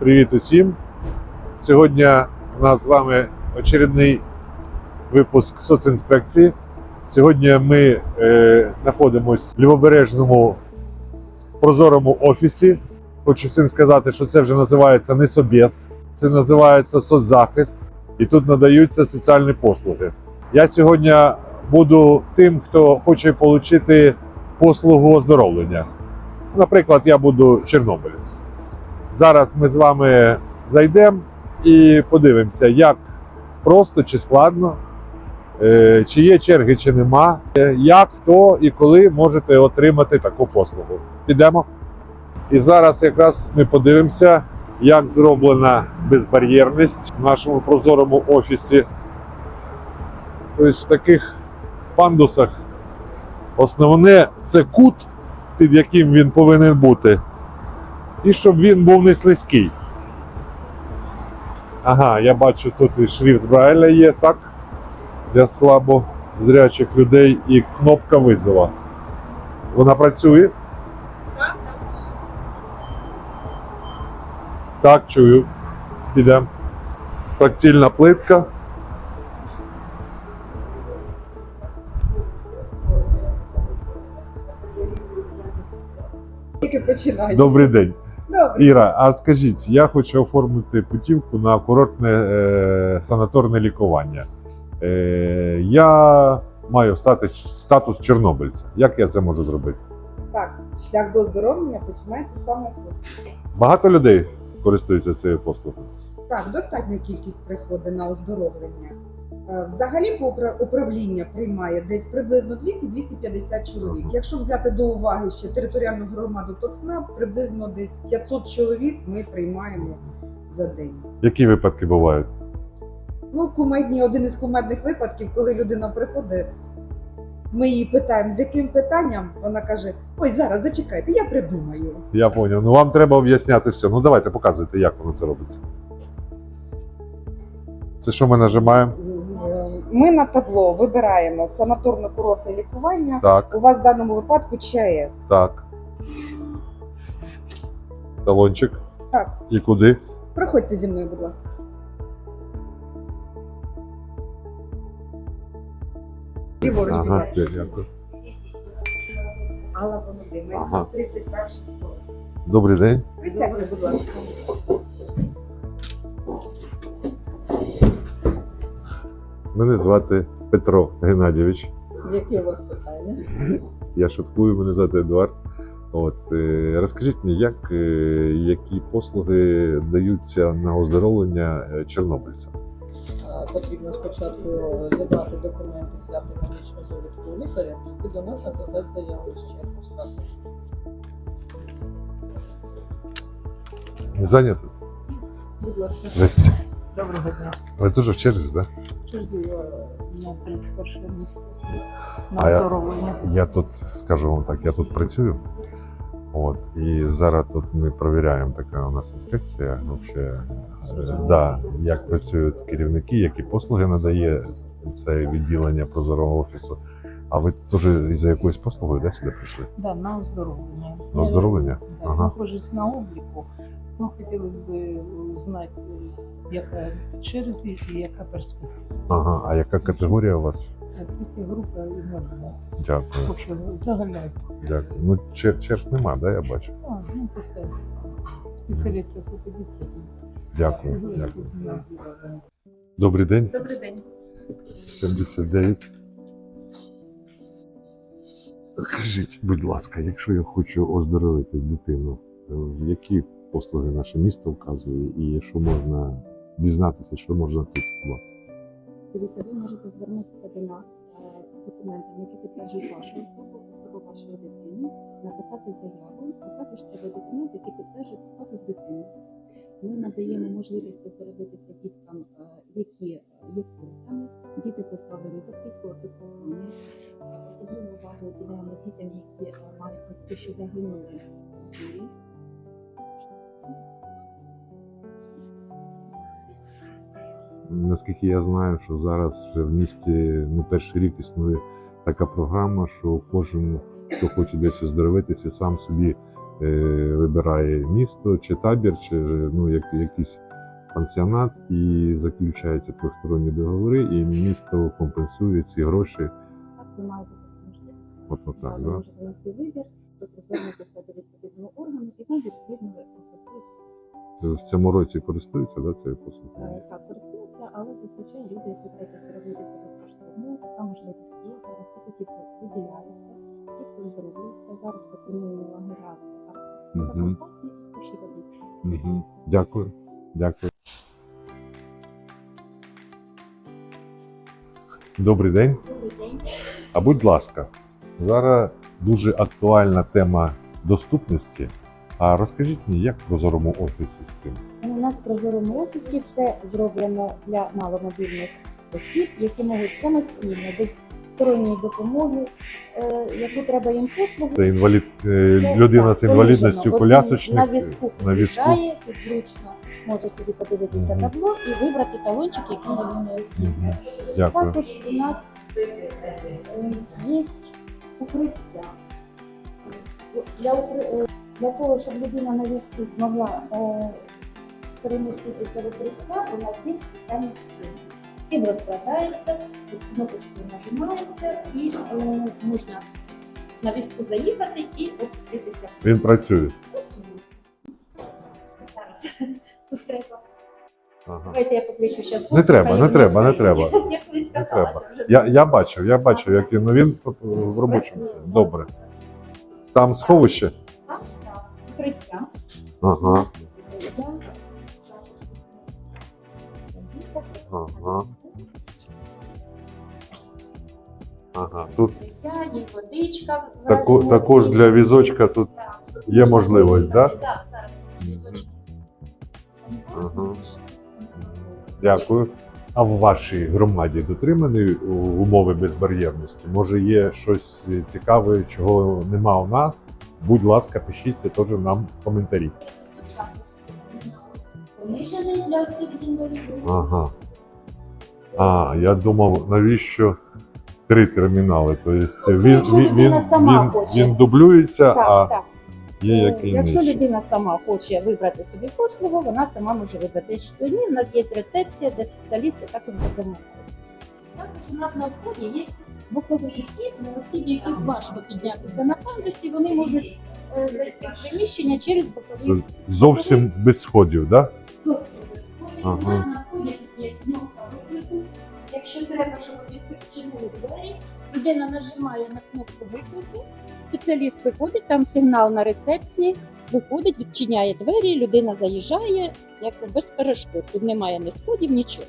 Привіт усім! Сьогодні у нас з вами очередний випуск соцінспекції. Сьогодні ми е, знаходимося в лівобережному прозорому офісі. Хочу всім сказати, що це вже називається не собєс, це називається соцзахист, і тут надаються соціальні послуги. Я сьогодні буду тим, хто хоче отримати послугу оздоровлення. Наприклад, я буду чорнобилець. Зараз ми з вами зайдемо і подивимося, як просто чи складно, е, чи є черги, чи нема, е, як, хто і коли можете отримати таку послугу. Підемо. І зараз якраз ми подивимося, як зроблена безбар'єрність в нашому прозорому офісі. Тобто в таких пандусах основне це кут, під яким він повинен бути і щоб він був не слизький. Ага, я бачу, тут і шрифт Брайля є, так? Для слабо зрячих людей і кнопка визова. Вона працює? Так, чую. Підемо. Тактильна плитка. Тільки починаю. Добрий день. Добре. Іра, а скажіть, я хочу оформити путівку на курортне е, санаторне лікування. Е, я маю статус, статус чорнобильця. Як я це можу зробити? Так, шлях до оздоровлення починається саме тут. Багато людей користуються цією послугою. Так, достатня кількість приходить на оздоровлення. Е, Взагалі по управління приймає десь приблизно 200-250 чоловік. Якщо взяти до уваги ще територіальну громаду ТОЦНАП, приблизно десь 500 чоловік ми приймаємо за день. Які випадки бувають? Ну, кумедні, один із кумедних випадків, коли людина приходить, ми її питаємо, з яким питанням, вона каже: Ой, зараз зачекайте, я придумаю. Я зрозумів. Ну вам треба об'ясняти все. Ну давайте показуйте, як воно це робиться. Це що ми нажимаємо? Ми на табло вибираємо санаторно-курортне лікування. Так, У вас в даному випадку ЧАЕС. так. Талончик. Так, І куди? проходьте зі мною, будь ласка. Ліворуч, будь Ага, ласка. дякую. Алла Володимирівна, Ага. 31 стол. Добрий день. Присядьте, будь ласка. Мене звати Петро Геннадійович. Які у вас питання? Я шуткую, мене звати Едуард. От е, розкажіть мені, як е, які послуги даються на оздоровлення е, чорнобильцям? Потрібно спочатку зібрати документи, взяти медичну довідку у лікаря, прийти до нас, написати заяву з чергу стати. Зайнято? Будь ласка, доброго дня. Ви дуже в черзі, так? Да? На 31 місце на А я- оздоровлення. Я тут скажу вам так, я тут працюю. От, і зараз тут ми перевіряємо, така у нас інспекція. Вообще, да, як працюють керівники, які послуги надає це відділення прозорого офісу. А ви теж із-за якоюсь послугою де сюди прийшли? Да, на оздоровлення. На оздоровлення? Да, Ага. Знаходжусь на обліку. Ну, хотілося б узнати, яка черзі і яка перспектива. Ага, а яка категорія у вас? Третя група інвалідність. Дякую. Общем, Дякую. Ну, чер, черг нема, да, я бачу. А, ну, просто спеціалісти суподіться. Дякую. Дякую. Добрий день. Добрий день. 79. Скажіть, будь ласка, якщо я хочу оздоровити дитину, е, які послуги наше місто вказує, і що можна дізнатися, що можна тут побачити? Дивіться, ви можете звернутися до нас е, з документами, які підтверджують вашу особу, особу вашої дитини, написати заяву, а також треба документи, які підтверджують статус дитини. Ми надаємо можливість оздоровитися діткам, е, які є сиротами, діти позбавлені батьківського піклування. Е, Особливу увагу уделяємо дітям, які мають батьки, що загинули. Наскільки я знаю, що зараз вже в місті не перший рік існує така програма, що кожен, хто хоче десь оздоровитися, сам собі е, вибирає місто чи табір, чи ну, як, якийсь пансіонат, і заключаються трьохсторонні договори, і місто компенсує ці гроші. Так, ви маєте таку можливість. От, от так, да? можете на свій вибір, тобто звернутися до відповідного органу, і вам відповідно. В цьому році користуються да, цією послугою? Е, Так, користуються, але зазвичай люди, які хочуть оздоровитися безкоштовно, така можливість є. Зараз ці путівки виділяються, ті, хто оздоровується. Зараз пропонуємо Закарпатті, у Угу. Дякую. Дякую. Добрий день. Добрий день. А будь ласка, зараз дуже актуальна тема доступності. А розкажіть мені, як в прозорому офісі з цим? Ну, У нас в прозорому офісі все зроблено для маломобільних осіб, які можуть самостійно, без сторонньої допомоги, е, яку треба їм послугу. Це інвалід, е, Це, людина так, з інвалідністю колясочник на візку на візку. приїжджає, тут зручно може собі подивитися Мгм. табло і вибрати талончик, який йому необхідний. Мгм. Дякую. Також у нас е, є укриття. Для, укри- е, для того, щоб людина на візку змогла е, переміститися в укриття, у нас є спеціальний кабінет. Він розкладається, тут кнопочкою нажимається і е, можна на візку заїхати і опуститися. Він працює. Зараз тут треба. Ага. Давайте я покличу зараз. Не треба, не треба, не треба. Я колись Не треба. Я, я бачив, я бачив, як він, ну, він в робочому. Добре. Там сховище? Там став. Ага. Ага. Ага. Тут Укриття, є водичка. в тако, також для візочка тут Так, тут є можливість, виїхати. да? Так, зараз тут Мгм. Ага. Дякую. А в вашій громаді дотримані умови безбар'єрності? Може, є щось цікаве, чого нема у нас? Будь ласка, пишіть це теж нам в коментарі. Понижений для осіб з інвалідністю. Ага. А, я думав, навіщо три термінали? Тобто це він, якщо він, людина він, сама він, хоче. він дублюється, Так, а так. є Е, який Якщо нижче. людина сама хоче вибрати собі послугу, вона сама може вибрати. Що ні, у нас є рецепція, де спеціалісти також допомагають. Також у нас на вході є боковий вхід на осіб, яких важко піднятися на пандусі, вони можуть е, зайти в приміщення через боковий Це вхід. зовсім без сходів, так? Зовсім без входів. Ага. У нас на вході є кнопка виклику. Якщо треба, щоб відчинили двері, людина нажимає на кнопку виклику, спеціаліст виходить, там сигнал на рецепції, виходить, відчиняє двері, людина заїжджає, як без перешкод. Тут немає ні сходів, нічого.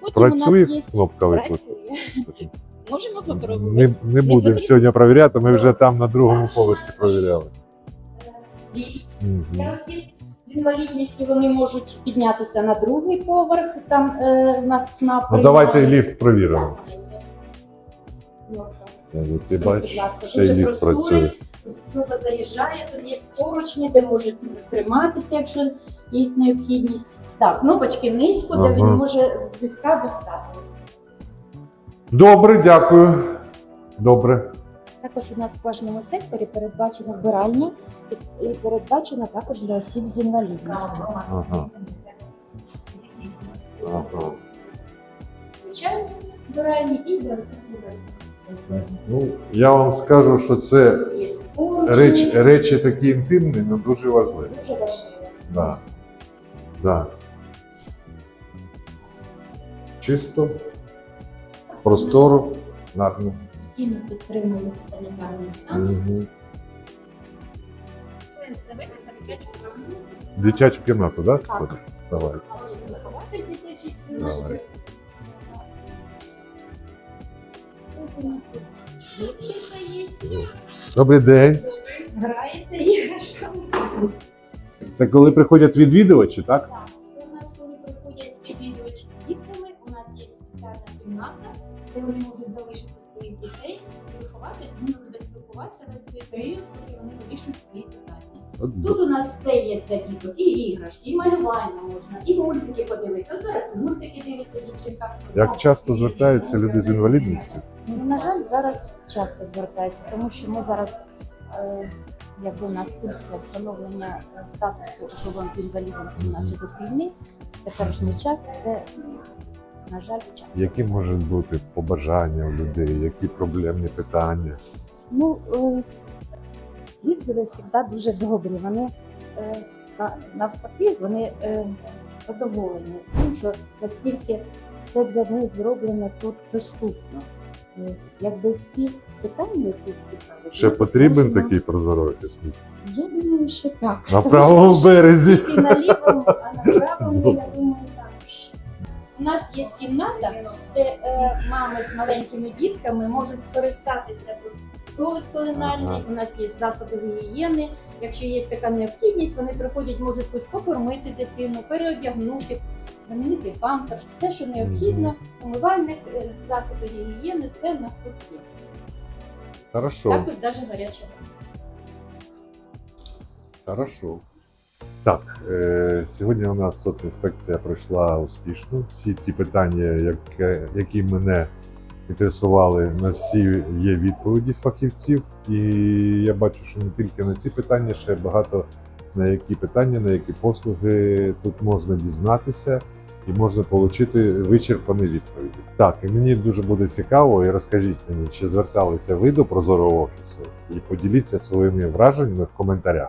Потім у Працює нас є кнопка виклику? працює. Можемо попробувати. Не, не будемо сьогодні перевіряти, ми вже там на другому поверсі перевіряли. Для осіб з інвалідністю вони можуть піднятися на другий поверх. Там е, у нас ЦНАП Ну давайте ліфт перевіримо. Ну, Ну, Ти бачиш, ще й дуже ліфт працює. Знову заїжджає, тут є поручні, де можуть триматися, якщо є необхідність. Так, кнопочки низько, де Ага. він може з візка достати. Добре, дякую. Добре. Також у нас в кожному секторі передбачена вбиральня і передбачена також для осіб з інвалідністю. Ага. Ага. Звичайні вбиральні і для осіб з інвалідністю. Ну, я вам скажу, що це Є реч, речі такі інтимні, але дуже важливі. Дуже важливо. Да. Да. Чисто, просторо, гарно. Постійно підтримується санітарний стан. Угу. Дитячу кімнату, да, сходить? Давай. Вихователь дитячий Давай. Ось у нас тут дівчинка є, Добрий день. грається іграшками. Це коли приходять відвідувачі, так? Так, період, поки вони вирішують свої питання. Тут у нас все є для діток, і іграшки, і малювання можна, і мультики подивитися. От зараз мультики дивиться дівчинка. Як часто звертаються люди з інвалідністю? Ну, на жаль, зараз часто звертаються, тому що ми зараз е, якби у нас функція встановлення е, статусу особам з інвалідністю внаслідок війни, теперішній час це, на жаль, час. Які можуть бути побажання у людей, які проблемні питання? Ну, е, відзиви завжди дуже добрі. Вони е, навпаки, вони е, задоволені, тим, що настільки це для них зроблено тут доступно. Е, Якби всі питання, які цікаві, Ще потрібен можемо- такий прозорий офіс місць? Я думаю, що так. На правому березі. Тільки на лівому, а на правому, я думаю, також. У нас є кімната, де е, мами з маленькими дітками можуть скористатися тут. Столик пеленальний, Ага. у нас є засоби гігієни. Якщо є така необхідність, вони приходять, можуть тут покормити дитину, переодягнути, замінити памперс, все, що необхідно, умивальник, е, засоби гігієни, все в нас тут є. Хорошо. Також навіть гаряча вода. Хорошо. Так, е, сьогодні у нас соцінспекція пройшла успішно. Всі ті питання, які, які мене інтересували, на всі є відповіді фахівців. І я бачу, що не тільки на ці питання, ще багато на які питання, на які послуги тут можна дізнатися і можна отримати вичерпані відповіді. Так, і мені дуже буде цікаво, і розкажіть мені, чи зверталися ви до прозорого офісу, і поділіться своїми враженнями в коментарях.